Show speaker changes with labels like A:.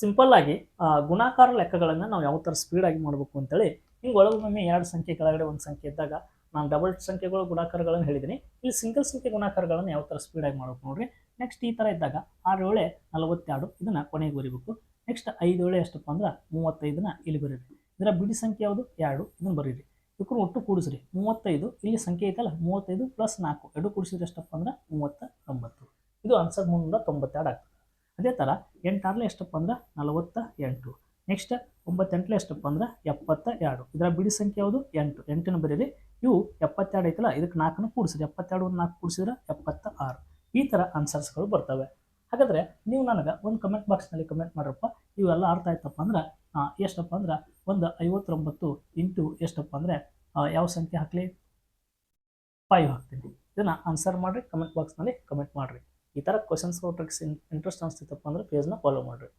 A: Simple ಆಗಿ ಗುಣಾಕಾರ ಲೆಕ್ಕಗಳನ್ನು ನಾವು ಯಾವ ಥರ ಸ್ಪೀಡಾಗಿ ಮಾಡಬೇಕು ಅಂತೇಳಿ ಹಿಂಗೆ ಒಳಗೊಮ್ಮೆ ಎರಡು ಸಂಖ್ಯೆ, ಕೆಳಗಡೆ ಒಂದು ಸಂಖ್ಯೆ ಇದ್ದಾಗ ನಾನು ಡಬಲ್ ಸಂಖ್ಯೆಗಳು, ಗುಣಾಕಾರಗಳನ್ನು ಹೇಳಿದ್ದೀನಿ. ಇಲ್ಲಿ ಸಿಂಗಲ್ ಸಂಖ್ಯೆ, ಗುಣಾಕಾರಗಳನ್ನು ಯಾವ ಥರ ಸ್ಪೀಡಾಗಿ ಮಾಡಬೇಕು ನೋಡ್ರಿ. ನೆಕ್ಸ್ಟ್ ಈ ಥರ ಇದ್ದಾಗ ಆರು ಏಳೆ ನಲವತ್ತೆರಡು, ಇದನ್ನು ಕೊನೆಗೆ ಬರೀಬೇಕು. ನೆಕ್ಸ್ಟ್ ಐದು ಏಳೆ ಎಷ್ಟಪ್ಪ ಅಂದ್ರೆ ಮೂವತ್ತೈದನ್ನ ಇಲ್ಲಿ ಬರೀರಿ. ಇದರ ಬಿಡಿ ಸಂಖ್ಯೆ ಯಾವುದು? ಎರಡು, ಇದನ್ನು ಬರೀರಿ. ಇಕ್ಕರು ಒಟ್ಟು ಕೂಡಿಸ್ರಿ. ಮೂವತ್ತೈದು, ಇಲ್ಲಿ ಸಂಖ್ಯೆ ಐತಲ್ಲ, ಮೂವತ್ತೈದು ಪ್ಲಸ್ ನಾಲ್ಕು, ಎರಡು ಕೂಡಿಸಿದ್ರೆ ಎಷ್ಟಪ್ಪ ಅಂದ್ರೆ ಮೂವತ್ತ ಒಂಬತ್ತು ಇದು ಆನ್ಸರ್ ಮುನ್ನೂರ ತೊಂಬತ್ತೆರಡು ಆಗ್ತದೆ. ಅದೇ ಥರ ಎಂಟಾರಲ್ಲಿ ಎಷ್ಟಪ್ಪ ಅಂದ್ರೆ ನಲವತ್ತ ಎಂಟು. ನೆಕ್ಸ್ಟ್ ಒಂಬತ್ತೆಂಟ್ಲೆ ಎಷ್ಟಪ್ಪ ಅಂದ್ರೆ ಎಪ್ಪತ್ತ ಎರಡು. ಇದರ ಬಿಡಿ ಸಂಖ್ಯೆ ಯಾವುದು? ಎಂಟು. ಎಂಟನ್ನು ಬರೀರಿ ಇವು ಎಪ್ಪತ್ತೆರಡು ಐತಲ್ಲ ಇದಕ್ಕೆ ನಾಲ್ಕನ್ನು ಕೂಡಿಸಿರಿ. ಎಪ್ಪತ್ತೆರಡು ನಾಲ್ಕು ಕೂಡಿಸಿದ್ರೆ ಎಪ್ಪತ್ತ ಆರು ಈ ಥರ ಆನ್ಸರ್ಸ್ಗಳು ಬರ್ತವೆ. ಹಾಗಾದರೆ ನೀವು ನನಗೆ ಒಂದು ಕಮೆಂಟ್ ಬಾಕ್ಸ್ನಲ್ಲಿ ಕಮೆಂಟ್ ಮಾಡ್ರಪ್ಪ. ಇವೆಲ್ಲ ಅರ್ಥ ಆಯ್ತಪ್ಪ ಅಂದ್ರೆ ಎಷ್ಟಪ್ಪ ಅಂದ್ರೆ ಒಂದು ಐವತ್ತೊಂಬತ್ತು ಇಂಟು ಎಷ್ಟಪ್ಪ ಅಂದರೆ ಯಾವ ಸಂಖ್ಯೆ ಹಾಕಲಿ? ಫೈವ್ ಹಾಕ್ತೀನಿ. ಇದನ್ನು ಆನ್ಸರ್ ಮಾಡಿರಿ ಕಮೆಂಟ್ ಬಾಕ್ಸ್ನಲ್ಲಿ ಕಮೆಂಟ್ ಮಾಡಿರಿ. ಈ ಥರ ಕ್ವಶನ್ಸ್ ಟ್ರಿಕ್ಸ್ ಇಂಟ್ರೆಸ್ಟ್ ಅನಿಸ್ತಿತ್ತಪ್ಪ ಅಂದ್ರೆ ಪೇಜ್ನ ಫಾಲೋ ಮಾಡಿರಿ.